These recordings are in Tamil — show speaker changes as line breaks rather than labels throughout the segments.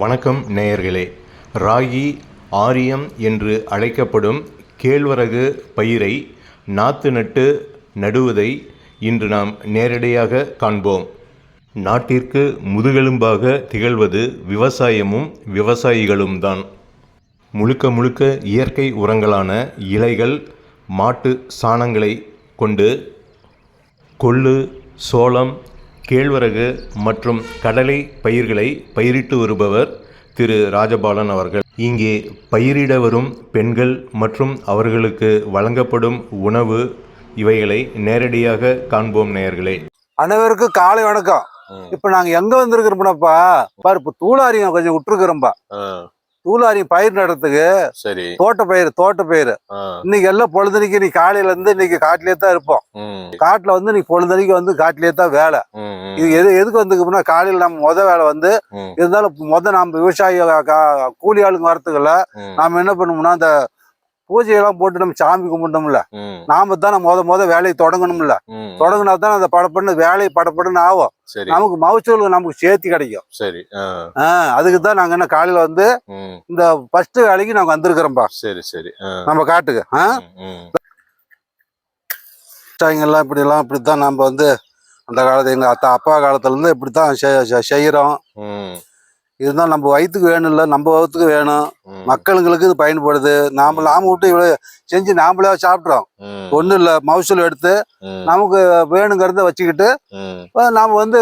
வணக்கம் நேயர்களே. ராகி ஆரியம் என்று அழைக்கப்படும் கேழ்வரகு பயிரை நாற்று நட்டு நடுவதை இன்று நாம் நேரடியாக காண்போம். நாட்டிற்கு முதுகெலும்பாக திகழ்வது விவசாயமும் விவசாயிகளும் தான். முழுக்க முழுக்க இயற்கை உரங்களான இலைகள் மாட்டு சாணங்களை கொண்டு கொள்ளு சோளம் கேழ்வரகு மற்றும் கடலை பயிர்களை பயிரிட்டு வருபவர் திரு ராஜபாலன் அவர்கள். இங்கே பயிரிட வரும் பெண்கள் மற்றும் அவர்களுக்கு வழங்கப்படும் உணவு இவைகளை நேரடியாக காண்போம் நேயர்களே.
அனைவருக்கும் காலை வணக்கம். இப்ப நாங்க எங்க வந்திருக்கிறோம்னாப்பா பாரு இப்ப தூளாரியம் கொஞ்சம் விட்டுருக்கிறோம்பா.
ஆ,
தூளாரியம் பயிர் நடுறதுக்கு
சரி.
தோட்ட பயிர் தோட்ட பயிர். இன்னைக்கு எல்லாம் பொழுதனைக்கு நீ காலையில இருந்து இன்னைக்கு காட்டிலே தான் இருப்போம். காட்டுல வந்து நீ பொழுதனைக்கு வந்து காட்டிலே தான் வேலை. இது எது எதுக்கு வந்துக்குன்னா காலையில நம்ம முத வேலை வந்து இருந்தாலும் முத நம்ம விவசாயி கூலி ஆளுங்க வரத்துக்குள்ள நாம என்ன பண்ணோம்னா அந்த பூஜையெல்லாம் போட்டு நம்ம சாமி கும்பிட்டோம்ல நாம தான் முத முத வேலையை தொடங்கணும்ல. தொடங்கினா தான் அந்த படப்பண்ணு வேலையை படப்படன்னு ஆகும். நமக்கு மகசூல் நமக்கு சேர்த்து கிடைக்கும்.
சரி
அதுக்கு தான் நாங்க என்ன காலையில வந்து இந்த ஃபர்ஸ்ட் வேலைக்கு நாங்க வந்திருக்கிறோம்பா.
சரி சரி
நம்ம காட்டுக்கு ஆ?
ம், ம்,
விவசாயிங்கெல்லாம் இப்படி எல்லாம் இப்படித்தான் நம்ம வந்து அந்த காலத்து எங்க அத்தா அப்பா காலத்துல இருந்து இப்படித்தான் செய்யறோம் இருந்தாலும் நம்ம வயிற்றுக்கு வேணும் இல்ல நம்ம வயிற்றுக்கு வேணும். மக்களுங்களுக்கு இது பயன்படுது. நாம நாம விட்டு இவ்வளவு செஞ்சு நாமளே சாப்பிட்றோம்.
ம்,
ஒண்ணும் இல்ல மகசூல் எடுத்து நமக்கு வேணுங்கிறத வச்சுக்கிட்டு நாம வந்து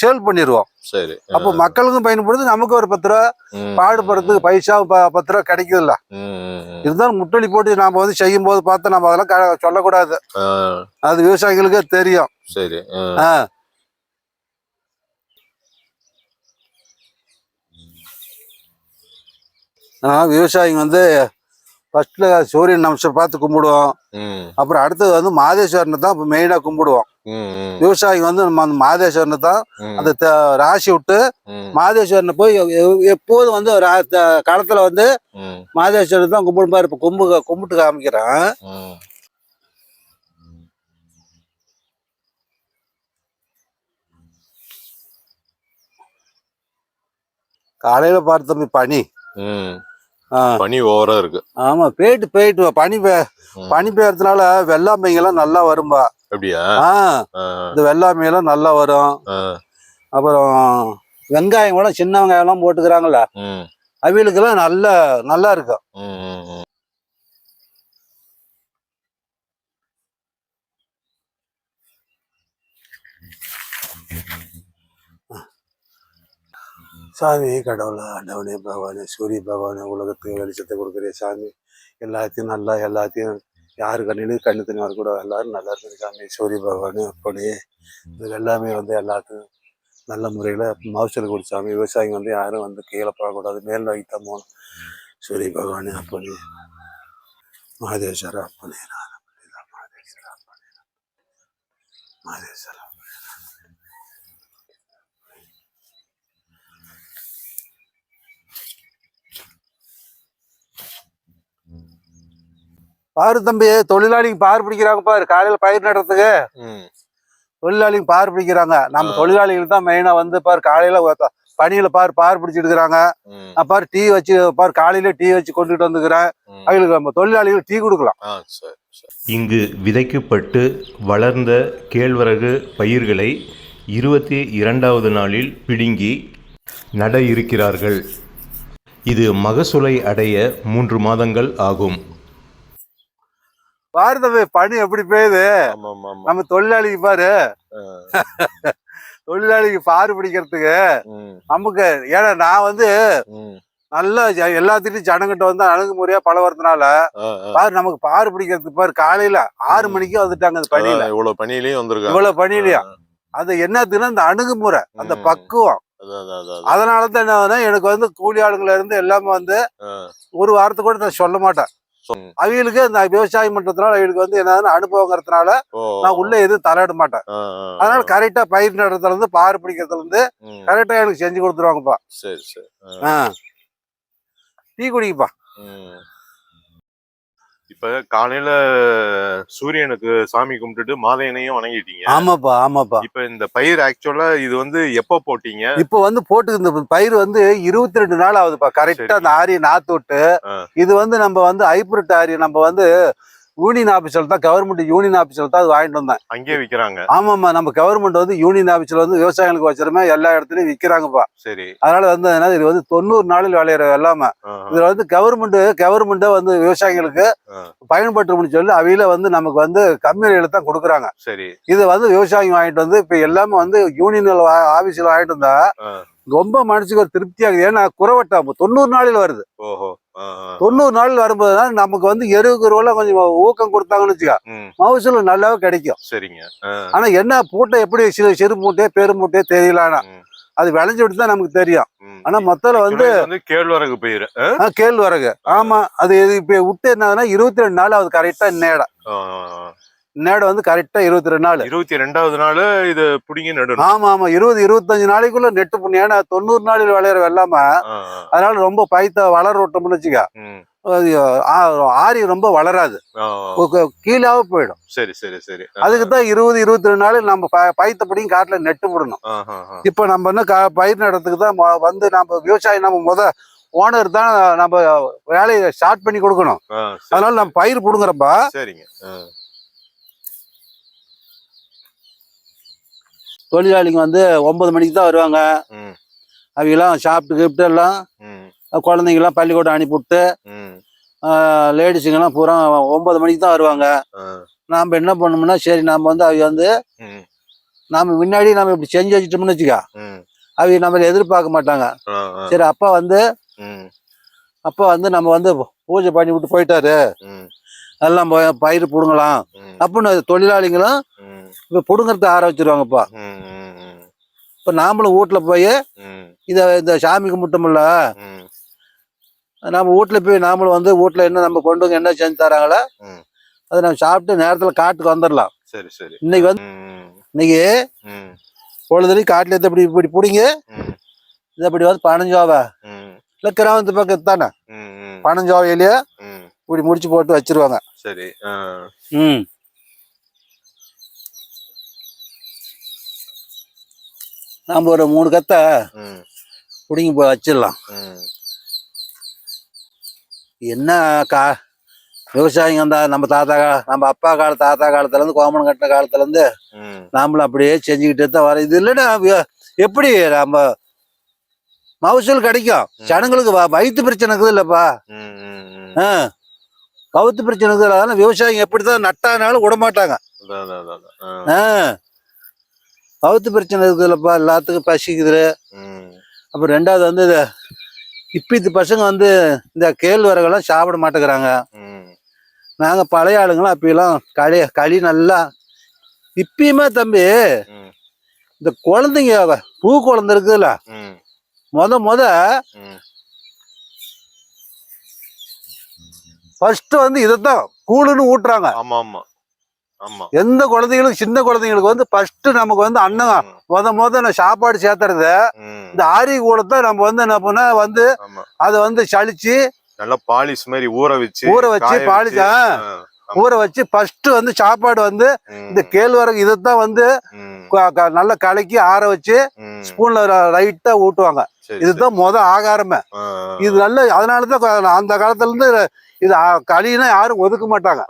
சேல் பண்ணிடுவோம்.
சரி.
அப்போ மக்களுக்கும் பயன்படுது நமக்கு ஒரு பத்து ரூபா பாடுபடுறதுக்கு பைசா பத்து ரூபா கிடைக்குதுல்ல. இருந்தாலும் முட்டலி போட்டு நாம வந்து செய்யும் போது பார்த்தா நம்ம அதெல்லாம் சொல்லக்கூடாது. அது விவசாயிகளுக்கே தெரியும்.
சரி ஆ,
ஆ. ஆனா விவசாயிங்க வந்து ஃபர்ஸ்ட்ல சூரியன் நம்சம் பார்த்து கும்பிடுவோம். அப்புறம் அடுத்தது வந்து மாதேஸ்வரனை தான் இப்போ மெயினாக கும்பிடுவோம். விவசாயிங்க வந்து நம்ம அந்த மாதேஸ்வரனை தான் அந்த ராசி விட்டு மாதேஸ்வரனை போய் எப்போதும் வந்து களத்துல வந்து மாதேஸ்வரன் தான் கும்பிடுப்பாரு இப்போ கும்பு கும்பிட்டு காமிக்கிறேன். காலையில பார்த்து தம்பி பனி.
பனி ஓவரா இருக்கு.
ஆமா போயிட்டு போயிட்டு. பனி. பனி பெய்யறதுனால வெள்ளாமைங்கெல்லாம் நல்லா வரும்பா.
அப்படியா?
இந்த வெள்ளாமையெல்லாம் நல்லா வரும். அப்புறம் வெங்காயம் கூட சின்ன வெங்காயம் எல்லாம் போட்டுக்கிறாங்கல்ல
ம்,
அவியலுக்கெல்லாம் நல்ல நல்லா இருக்கும். சாமி கடவுளை ஆண்டவனே பகவானே சூரிய பகவானே உலகத்துக்கு வெளிச்சத்தை கொடுக்குற சாமி. எல்லாத்தையும் நல்லா எல்லாத்தையும் யார் கண்ணிலும் கண்ணு தண்ணி வரக்கூடாது எல்லாரும் நல்லா இருக்குது சாமி. சூரிய பகவானே அப்படியே இது எல்லாமே வந்து எல்லாத்துக்கும் நல்ல முறையில் மகசூல் கொடுத்தாமி விவசாயிங்க வந்து யாரும் வந்து கீழே போகக்கூடாது. மேல் நோக்கி போகணும். சூரிய பகவானே அப்பனே மகதேஸ்வரா அப்பனே மகதேஸ்வரா அப்பனே மகதேஸ்வரா பாரு தம்பி தொழிலாளிக்கு பார் பிடிக்கிறாங்க பாரு காலையில பயிர் நடுறதுக்கு.
ம்,
தொழிலாளிங்க பார் பிடிக்கிறாங்க. நம்ம. தொழிலாளிகள் தான் மெயினா வந்து பாரு காலையில பனியில பார் பார் பிடிச்சிட்டு இருக்கிறாங்க. பாரு டீ வச்சு பாரு காலையில டீ வச்சு கொண்டுட்டு வந்துக்கிறேன். அவங்களுக்கு நம்ம தொழிலாளிகள் டீ கொடுக்கலாம்.
ஆ, சரி சரி.
இங்கு விதைக்கப்பட்டு வளர்ந்த கேழ்வரகு பயிர்களை இருபத்தி இரண்டாவது நாளில் பிடுங்கி நட இருக்கிறார்கள். இது மகசூலை அடைய மூன்று மாதங்கள் ஆகும்.
பாரு தம்பி பனி எப்படி பெய்யுது நம்ம தொழிலாளிக்கு பாரு தொழிலாளிக்கு பார் பிடிக்கிறதுக்கு நமக்கு ஏன்னா நான் வந்து. நல்லா எல்லாத்துட்டும் ஜனங்கிட்ட வந்து அணுகுமுறையா பழகிறதுனால. பாரு நமக்கு பார் பிடிக்கிறதுக்கு பாரு காலையில ஆறு. மணிக்கு வந்துட்டாங்க அந்த
அதான் இவ்வளவு பனியிலயும் வந்திருக்காங்க
இவ்வளவு பனியிலையா அது என்னத்துக்குன்னா அந்த அணுகுமுறை அந்த. பக்குவம்
அதான் அதான் அதான், அதான்.
அதனால தான் என்ன எனக்கு வந்து கூலி ஆளுங்கள இருந்து எல்லாமே வந்து ஒரு வாரத்துக்கு கூட நான் சொல்ல மாட்டேன். அவங்களுக்கு இந்த விவசாயம் பண்றதுனால அவங்களுக்கு வந்து என்ன அனுபவங்கிறதுனால நான் உள்ள எதுவும் தலையிட மாட்டேன். அதனால கரெக்டா பயிர் நடுறதுல இருந்து பார் பிடிக்கிறதுல இருந்து கரெக்டா எனக்கு செஞ்சு கொடுத்துருவாங்கப்பா.
சரி சரி. ஆ,
ஆ. டீ குடிக்கப்பா.
இப்ப காலையில சூரியனுக்கு சாமி கும்பிட்டுட்டு மாதையனையும் வணங்கிட்டீங்க
ஆமாப்பா ஆமாப்பா
இப்ப இந்த பயிர் ஆக்சுவலா இது வந்து எப்ப போட்டீங்க
இப்போ வந்து போட்டு இந்த பயிர் வந்து இருபத்தி ரெண்டு நாள் ஆகுதுப்பா கரெக்டா. அந்த ஆரியை நாத்து விட்டு. இது வந்து நம்ம வந்து ஹைபிரிட் ஆரி நம்ம வந்து யூனியன் ஆபீஸ்ல தான் கவர்மெண்ட் யூனியன் ஆபீஸ்ல தான் அது வாங்கிட்டு வந்தேன்.
அங்கேயே விக்கிறாங்க.
ஆமாம்மா நம்ம கவர்மெண்ட் வந்து யூனியன் ஆபீஸ்ல வந்து விவசாயிகளுக்கு வச்சிருமே எல்லா இடத்துலயும் விக்கிறாங்கப்பா.
சரி.
அதனால வந்து என்ன இது வந்து தொண்ணூறு நாளில் விளையிற
ஆஹ்,
இதுல வந்து கவர்மெண்ட் கவர்மெண்ட்டே வந்து விவசாயிகளுக்கு
ஆ.
பயன்பட்டுரும்னு சொல்லி அவையில வந்து நமக்கு வந்து கம்மி விலையில தான் கொடுக்குறாங்க.
சரி.
இது வந்து விவசாயிங்க வாங்கிட்டு வந்து இப்ப எல்லாமே வந்து யூனியன் ஆபீஸ்ல வாங்கிட்டு வந்தா. ரொம்ப மனசுக்கு ஒரு திருப்தியாகுது ஏன்னா குறவட்டம் தொண்ணூறு நாளில் வருது.
ஓஹோ.
தொண்ணூறு நாள் வரும்போது தான் நமக்கு வந்து எருவு குருவெல்லாம் கொஞ்சம் ஊக்கம் கொடுத்தாங்கன்னு வச்சுக்கோ. மகசூல் நல்லாவே கிடைக்கும்.
சரிங்க.
ஆனா என்ன பூட்டை எப்படி சிறு சிறு மூட்டையே பெரு மூட்டையே தெரியல ஆனா
ம்,
அது விளைஞ்சு தான் நமக்கு தெரியும். ஆனா மொத்தத்துல வந்து
கேழ்வரகு பயிர்
கேழ்வரகு. ஆமா. அது இப்ப விட்டு என்னதுன்னா இருபத்தி ரெண்டு நாள் அது கரெக்டா நேடம் நேடம் வந்து கரெக்டா இருபத்தி ரெண்டு நாள்.
இருபத்தி ரெண்டாவது நாள் இது புடிங்கி நடணும்.
ஆமா ஆமா இருபது இருபத்தஞ்சு நாளைக்குள்ள நெட்டு பண்ணி. ஏன்னா தொண்ணூறு நாளில் விளையிற வெள்ளாம. அதனால ரொம்ப பைத்த வளர விட்டோம்னு வச்சுக்க. ஆரி ரொம்ப வளராது. கீழாவே போயிடும்.
சரி சரி சரி.
அதுக்கு தான் இருபது இருபத்தி ரெண்டு நாள் நம்ம ப- பைத்தப்படியும் காட்டுல நெட்டு போடணும். இப்போ நம்ம என்ன பயிர் நடத்துக்கு தான் வந்து நம்ம விவசாயி நம்ம முத ஓனர் தான் நம்ம வேலையை ஸ்டார்ட் பண்ணி கொடுக்கணும். அதனால நம்ம பயிர் பிடுங்குறப்ப
சரிங்க
தொழிலாளிங்க வந்து ஒன்பது மணிக்கு தான் வருவாங்க.
ம்,
அவங்கெல்லாம் சாப்பிட்டு கிப்ட்டு எல்லாம் குழந்தைங்கெல்லாம் பள்ளிக்கூடம் அனுப்பிவிட்டு. லேடிஸுங்கெல்லாம் பூரா ஒன்பது மணிக்கு தான் வருவாங்க. நாம் என்ன பண்ணோம்னா சரி நம்ம வந்து அவங்க வந்து நாம முன்னாடி நம்ம இப்படி செஞ்சு வச்சுட்டோம்னு வச்சுக்கோ. அவங்க நம்மளை எதிர்பார்க்க மாட்டாங்க. சரி அப்பா வந்து அப்பா வந்து நம்ம வந்து பூஜை பண்ணி விட்டு போயிட்டாரு. எல்லாம் போய் பயிர் பிடுங்கலாம். அப்படின்னு தொழிலாளிங்களும் இப்போ பிடுங்கறத ஆரம்பிச்சிருவாங்கப்பா இப்போ நாமளும் வீட்டில் போய் இதை இந்த சாமி கும்பிட்டோம்ல
ம்.
நம்ம வீட்டில் போய் நாமளும் வந்து வீட்டில் என்ன நம்ம கொண்டு வந்து என்ன செஞ்சு தராங்களோ. அதை நம்ம சாப்பிட்டு நேரத்தில் காட்டுக்கு வந்துடலாம்
சரி சரி.
இன்னைக்கு வந்து இன்னைக்கு பொழுதுலி காட்டில் எடுத்து இப்படி இப்படி பிடிங்க இது அப்படி வந்து பனஞ்சோவை. இல்லை கிராமத்து பக்கம் தானே? பனஞ்சோவையிலேயே. இப்படி முடிச்சு போட்டு வச்சிருவாங்க.
சரி
ம். நாம் ஒரு மூணு கத்தை பிடிங்கி போய் வச்சிடலாம். என்ன கா விவசாயிங்க அந்த நம்ம தாத்தா நம்ம அப்பா கால தாத்தா காலத்துல இருந்து கோமணம் கட்டின காலத்துல இருந்து
ம்,
நாமளும் அப்படியே செஞ்சுக்கிட்டே தான் வர இது இல்லைன்னா எப்படி நம்ம மகசூல் கிடைக்கும்? ஜனங்களுக்கு வயிற்று பிரச்சனை இருக்குது இல்லப்பா. ஆ வவுத்து பிரச்சனை இருக்குது அதனால விவசாயிங்க எப்படி தான் நட்டானாலும் விட மாட்டாங்க
அதான், அதான், அதான், அதான். ஆஹ்,
ஆ. வவுத்து பிரச்சனை இருக்குது இல்லப்பா எல்லாத்துக்கும் பசிக்குது அப்புறம் ரெண்டாவது வந்து இது இப்பத்து பசங்க வந்து இந்த கேழ்வரகெல்லாம் சாப்பிட மாட்டேங்கிறாங்க. நாங்கள் பழைய ஆளுங்களாம் அப்பெல்லாம் களி களி நல்லா இப்பயுமே தம்பி இந்த குழந்தைங்க பூ குழந்தை இருக்குதுல்ல முத முத. ஃபர்ஸ்ட் வந்து இதைத்தான் கூழுன்னு ஊட்டுறாங்க.
ஆமா ஆமா
எந்த குழந்தைகளுக்கும் சின்ன குழந்தைங்களுக்கு வந்து ஃபர்ஸ்ட் நமக்கு வந்து அண்ணன் முத முத சாப்பாடு சேர்த்துறது. இந்த ஆரி கூடத்தை நம்ம வந்து என்ன பண்ண வந்து அதை வந்து சலிச்சு
நல்லா பாலிஷ் மாதிரி ஊற வச்சு
ஊற வச்சு. ஆ, ஊற வச்சு ஃபர்ஸ்ட் வந்து சாப்பாடு வந்து இந்த கேழ்வரகு இதைத்தான் வந்து நல்லா கலக்கி ஆற வச்சு. ஸ்பூன்ல ரைட்டா ஊட்டுவாங்க. இதுதான் முத ஆகாரமே. இது நல்ல அதனால தான் அந்த காலத்துல இருந்து இது ஆ- களினா யாரும் ஒதுக்க மாட்டாங்க.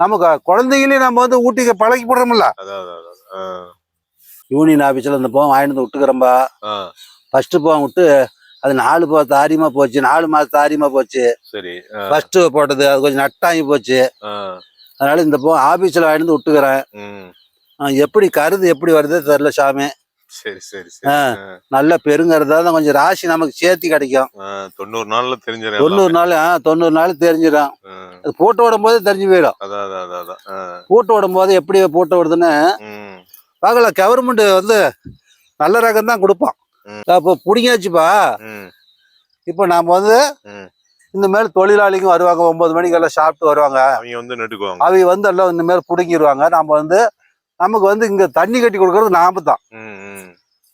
நமக்கு குழந்தைங்களையும் நம்ம வந்து ஊட்டிக்க பழக்கி போடுறோம்ல. யூனியன் ஆபீஸ்ல இந்த போவோம் வாங்கிட்டு விட்டுக்கிறோம்பா. ஃபர்ஸ்ட் போவோம் விட்டு அது நாலு போ தாரியமா போச்சு நாலு மாசம் தாரியமா போச்சு.
சரி
ஃபர்ஸ்ட் போட்டது அது கொஞ்சம் நட்டாங்கி போச்சு. அதனால இந்த போ ஆபீஸ்ல வாங்கிட்டு விட்டுக்கிறேன். எப்படி கருது எப்படி வருதோ தெரியல சாமி.
சரி சரி
நல்ல பெருங்கருதா தான் கொஞ்சம் ராசி நமக்கு சேர்த்தி கிடைக்கும்.
தொண்ணூறு நாள்ல தெரிஞ்சிடும்
தொண்ணூறு நாள் தொண்ணூறு நாள் தெரிஞ்சிடும் அது போட்டு விடும் போதே தெரிஞ்சு போயிடும். போட்டு விடும் போது எப்படி போட்டு விடுதுன்னு பார்க்கல கவர்மெண்ட் வந்து நல்ல ரகம் தான் கொடுப்பான். அப்போ பிடிங்காச்சுப்பா இப்போ நாம வந்து. இந்த மாதிரி தொழிலாளிங்க வருவாங்க. ஒன்பது மணிக்கு எல்லாம் சாப்பிட்டு வருவாங்க.
அவங்க வந்து நட்டுக்குவாங்க.
அவங்க வந்து எல்லாம் இந்த மாதிரி பிடுங்கிடுவாங்க நம்ம வந்து நமக்கு வந்து இங்க தண்ணி கட்டி கொடுக்கறது நாம தான்.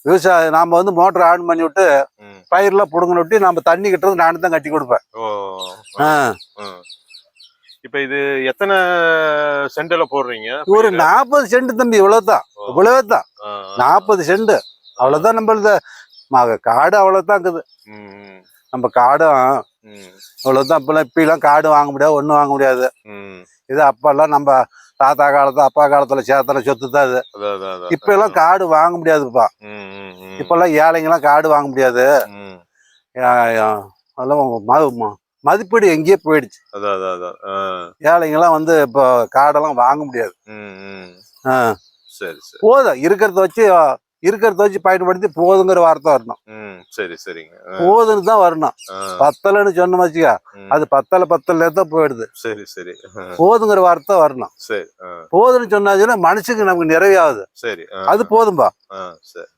விவசாயம் நாம வந்து மோட்டர் ஆன் பண்ணி விட்டு
ம்.
பயிரெல்லாம் பிடுங்கி விட்டு நம்ம தண்ணி கட்டுறது நானும் தான் கட்டி கொடுப்பேன்.
இப்ப இது எத்தனை சென்ட்ல போடுறீங்க?
ஒரு நாற்பது சென்ட் தம்பி இவ்வளவுதான். இவ்வளவுதான். நாற்பது சென்ட் அவ்வளவுதான் நம்மளது. காடு அவ்வளவுதான் இருக்குது. நம்ம காடும்
ம்,
இவ்வளவுதான். இப்பெல்லாம் இப்பெல்லாம் காடு வாங்க முடியாது ஒண்ணும் வாங்க முடியாது. இது அப்பெல்லாம் நம்ம தாத்தா காலத்து அப்பா காலத்துல சேத்தன சொத்து தான் இது. இப்ப எல்லாம் காடு வாங்க முடியாதுப்பா.
ம், ம், ம்,
இப்பெல்லாம் ஏழைங்கெல்லாம் காடு வாங்க முடியாது. அதெல்லாம் மதிப்பீடு எங்கேயே போயிடுச்சு. ஏழைங்கெல்லாம் வந்து இப்போ காடெல்லாம் வாங்க முடியாது. போதும் இருக்கிறத வச்சு இருக்கிறத வச்சு பயன்படுத்தி போதுங்கிற வார்த்தை வரணும்.
சரி சரிங்க.
போதுன்னு தான் வரணும். பத்தலைன்னு சொன்ன வச்சுக்க. அது பத்தலை பத்தல தான் போயிடுது.
சரி சரி.
போதுங்கிற வார்த்தை வரணும்.
சரி
போதுன்னு சொன்னாச்சுன்னா மனுஷனுக்கு நமக்கு நிறைவாகுது
சரி
அது போதும்பா.
சரி.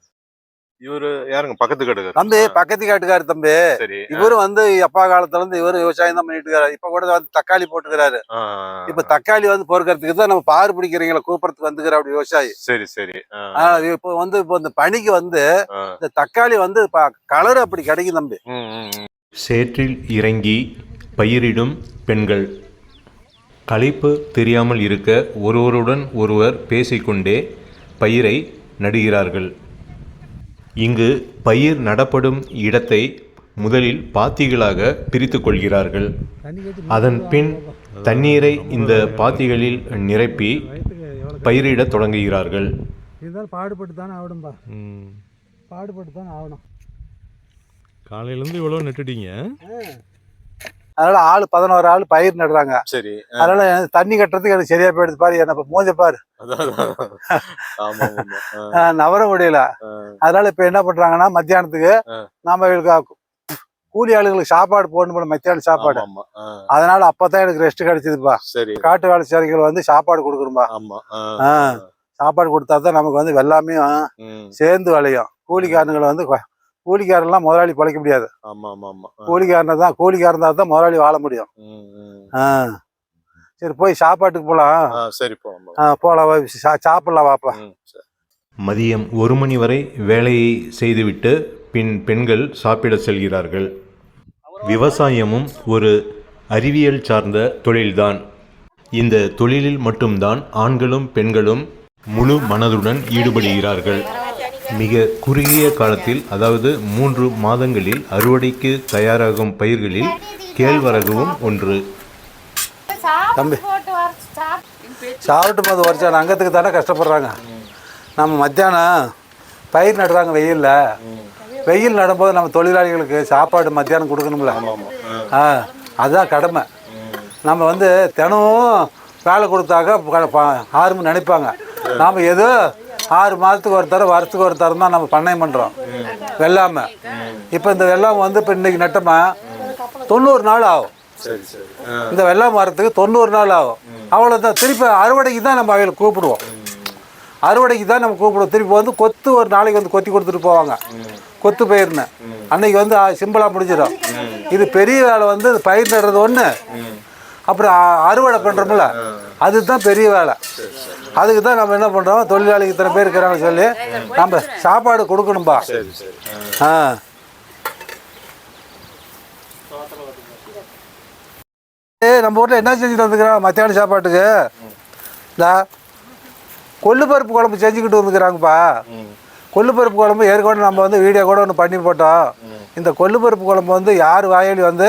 இவரு யாருங்க? பக்கத்து கடுக்காரு
தம்பி பக்கத்து காட்டுக்காரு தம்பி.
சரி
இவரும் வந்து அப்பா காலத்துல இருந்து இவரு விவசாயம் தான் பண்ணிட்டு இருக்காரு இப்ப கூட வந்து தக்காளி போட்டுக்கிறாரு. இப்ப தக்காளி வந்து பொறுக்கிறதுக்கு தான் நம்ம பாரு பிடிக்கிறீங்களா கூப்பிடறதுக்கு வந்துக்கிற அப்படி விவசாயி.
சரி சரி
இப்போ வந்து இப்போ இந்த பனிக்கு வந்து இந்த தக்காளி வந்து கலர் அப்படி கிடைக்கும் தம்பி.
சேற்றில் இறங்கி பயிரிடும் பெண்கள். களைப்பு தெரியாமல் இருக்க ஒருவருடன் ஒருவர் பேசிக்கொண்டே பயிரை நடுகிறார்கள். இங்கு பயிர் நடப்படும் இடத்தை முதலில் பாத்திகளாக பிரித்து கொள்கிறார்கள். அதன் பின் தண்ணீரை இந்த பாத்திகளில் நிரப்பி பயிரிடத் தொடங்குகிறார்கள்.
இருந்தாலும் பாடுபட்டு தானே ஆகணும்பா. பாடுபட்டு தானே ஆகணும்.
காலையிலேருந்து இவ்வளோ நட்டுட்டீங்க?
அதனால ஆள் பதினோரு ஆள் பயிர் நடுறாங்க.
சரி
அதனால தண்ணி கட்டுறதுக்கு எனக்கு சரியா போயிடுது பாரு என்ன மோதி பாரு. நவர முடியல. அதனால இப்ப என்ன பண்றாங்கன்னா மத்தியானத்துக்கு. நாம இவங்களுக்கு கூலி ஆளுங்களுக்கு சாப்பாடு போடணும் போல மத்தியானம் சாப்பாடு. அதனால அப்பதான் எனக்கு ரெஸ்ட் கிடைச்சதுப்பா. காட்டு வேலைச்சாரிகள் வந்து சாப்பாடு
ஆ.
சாப்பாடு கொடுத்தா தான் நமக்கு வந்து வெள்ளாமே
ம்,
சேர்ந்து விளையும். கூலிக்காரனுங்களை வந்து கொ- கூலிக்காரன்லாம் முதலாளி பழைக்க முடியாது.
ஆமா ஆமா ஆமா
கூலிக்காரனை தான் கூலிக்காரன் தான் முதலாளி வாழ முடியும். சரி போய் சாப்பாட்டுக்கு போலாம்.
ஆ, சரி
போலாம் வா, சா- சாப்பிடலாம் வாப்பா.
மதியம் ஒரு மணி வரை வேலையை செய்துவிட்டு பின் பெண்கள் சாப்பிட செல்கிறார்கள். விவசாயமும் ஒரு அறிவியல் சார்ந்த தொழில்தான். இந்த தொழிலில் மட்டும்தான் ஆண்களும் பெண்களும் முழு மனதுடன் ஈடுபடுகிறார்கள். மிக குறுகிய காலத்தில் அதாவது மூன்று மாதங்களில் அறுவடைக்கு தயாராகும் பயிர்களில் கேழ்வரகவும் ஒன்று.
தம்பி. சாப்பிட்டு போது வருஷம் அங்கத்துக்கு தானே கஷ்டப்படுறாங்க. நம்ம மத்தியானம் பயிர் நடுறாங்க வெயிலில். வெயில் நடும்போது நம்ம தொழிலாளிகளுக்கு சாப்பாடு மத்தியானம் கொடுக்கணும்ல. ஆ அதுதான் கடமை. நம்ம வந்து தினமும் வேலை கொடுத்தாக்க ப- ப- ஆறுமு நினைப்பாங்க. நாம் ஏதோ ஆறு மாதத்துக்கு ஒரு தரம் வருஷத்துக்கு ஒரு தரம் தான் நம்ம பண்ணையம் பண்ணுறோம் வெள்ளாமை. இப்போ இந்த வெள்ளாமை வந்து இப்போ இன்னைக்கு நட்டோமா? தொண்ணூறு நாள் ஆகும். இந்த வெள்ளாமை வரத்துக்கு தொண்ணூறு நாள் ஆகும். அவ்வளோதான் திருப்பி அறுவடைக்கு தான் நம்ம அவங்களை கூப்பிடுவோம். அறுவடைக்கு தான் நம்ம கூப்பிடுவோம். திருப்பி வந்து கொத்து ஒரு நாளைக்கு வந்து கொத்தி கொடுத்துட்டு போவாங்க. கொத்து பயிர்னு. அன்னைக்கு வந்து சிம்பிளாக முடிஞ்சிடும். இது பெரிய வேலை வந்து பயிர் நடுறது ஒன்று அப்புறம் அறுவடை பண்ணுறோம்ல அதுதான் பெரிய வேலை. அதுக்கு தான் நம்ம என்ன பண்ணுறோம் தொழிலாளிக்கு இத்தனை பேர் இருக்கிறாங்கன்னு சொல்லி நம்ம சாப்பாடு கொடுக்கணும்பா.
ஆ,
நம்ம வீட்டில் என்ன செஞ்சுட்டு வந்துக்கிறோம் மத்தியானம் சாப்பாட்டுக்கு? இந்த கொள்ளு பருப்பு குழம்பு செஞ்சுக்கிட்டு வந்துக்கிறாங்கப்பா கொள்ளு பருப்பு குழம்பு ஏற்கனவே நம்ம வந்து வீடியோ கூட ஒன்று பண்ணி போட்டோம். இந்த கொள்ளு பருப்பு குழம்பு வந்து யார் வாயாலி வந்து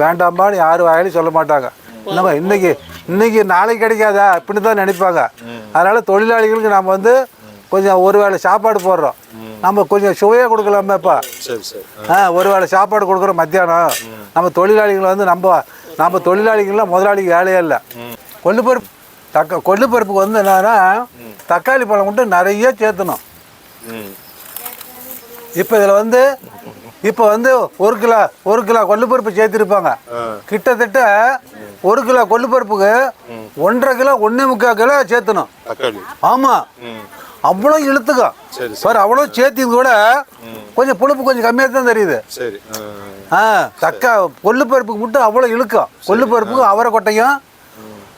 வேண்டாமான்னு யார் வாயாலி சொல்ல மாட்டாங்க. என்னங்க இன்னைக்கு இன்னைக்கு நாளைக்கு கிடைக்காதா? இப்படின்னு தான் நினைப்பாங்க. அதனால தொழிலாளிகளுக்கு நம்ம வந்து கொஞ்சம் ஒரு வேளை சாப்பாடு போடுறோம். நம்ம கொஞ்சம் சுவையாக கொடுக்கலாமேப்பா
சரி சரி. ஆ,
ஒரு வேளை சாப்பாடு கொடுக்குறோம் மத்தியானம். நம்ம தொழிலாளிகள் வந்து நம்ம நம்ம தொழிலாளிகள்லாம் முதலாளிக்கு வேலையே இல்லை. கொள்ளுப்பருப்பு தக்க கொள்ளுப்பருப்புக்கு வந்து என்னன்னா தக்காளி பழம் மட்டும் நிறைய சேர்த்தணும். இப்போ இதில் வந்து இப்போ வந்து ஒரு கிலோ ஒரு கிலோ கொள்ளுப்பருப்பு சேர்த்திருப்பாங்க. கிட்டத்தட்ட ஒரு கிலோ கொள்ளுப்பருப்புக்கு ஒன்றரை கிலோ ஒன்றே முக்கால் கிலோ சேர்த்தணும்.
தக்காளி.
ஆமாம்
ம்.
அவ்வளோ இழுத்துக்கும்.
சரி
அவ்வளோ சேர்த்தி கூட கொஞ்சம் புளிப்பு கொஞ்சம் கம்மியாக தான் தெரியுது.
சரி. ஆ,
தக்கா கொள்ளு பருப்புக்கு மட்டும் அவ்வளோ இழுக்கும். கொள்ளு பருப்புக்கும் அவரை கொட்டையும்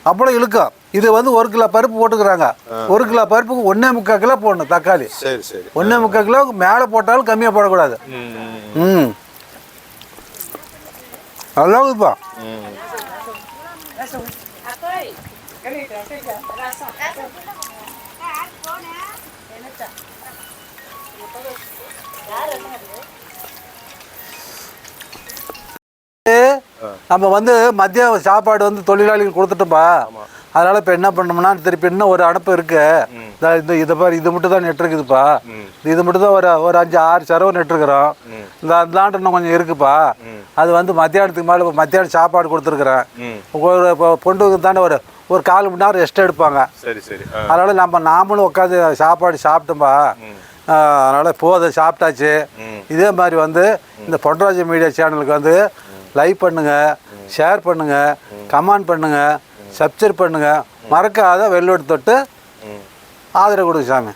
அவ்வளோ இழுக்கும். இது வந்து ஒரு கிலோ பருப்பு போட்டுக்கிறாங்க. ஒரு கிலோ பருப்புக்கு ஒன்றே முக்கால் கிலோ போடணும் தக்காளி. ஒன்றே முக்கால் கிலோ மேலே போட்டாலும் கம்மியாக போடக்கூடாது.
ம், ம்,
நம்ம வந்து மதியம் சாப்பாடு வந்து தொழிலாளிகள் கொடுத்துட்டோம்பா. அதனால இப்போ என்ன பண்ணோம்னா திருப்பி இன்னும் ஒரு அனுப்பு இருக்கு. இந்த இதை பாரு இது மட்டும் தான் நெட்டுருக்குதுப்பா. இது மட்டும் தான் ஒரு ஒரு அஞ்சு ஆறு சரவு நெட்டுருக்குறோம். இந்த அந்தாண்டு இன்னும் கொஞ்சம் இருக்குப்பா. அது வந்து மத்தியானத்துக்கு மேலே மத்தியானம் சாப்பாடு கொடுத்துருக்குறேன். ஒரு இப்போ பொண்ணுக்கு தானே ஒரு ஒரு கால் மணி நேரம் ரெஸ்ட் எடுப்பாங்க.
சரி சரி.
அதனால நம்ம நாமளும் உட்காந்து சாப்பாடு சாப்பிட்டோம்பா. அதனால போதும் சாப்பிட்டாச்சு. இதே மாதிரி வந்து இந்த பொன்ராஜ மீடியா சேனலுக்கு வந்து லைக் பண்ணுங்க ஷேர் பண்ணுங்க கமெண்ட் பண்ணுங்க. சப்ஸ்கிரைப் பண்ணுங்க. மறக்காத வெள்ளோடு தொட்டு ஆதரவு கொடுங்க சாமி.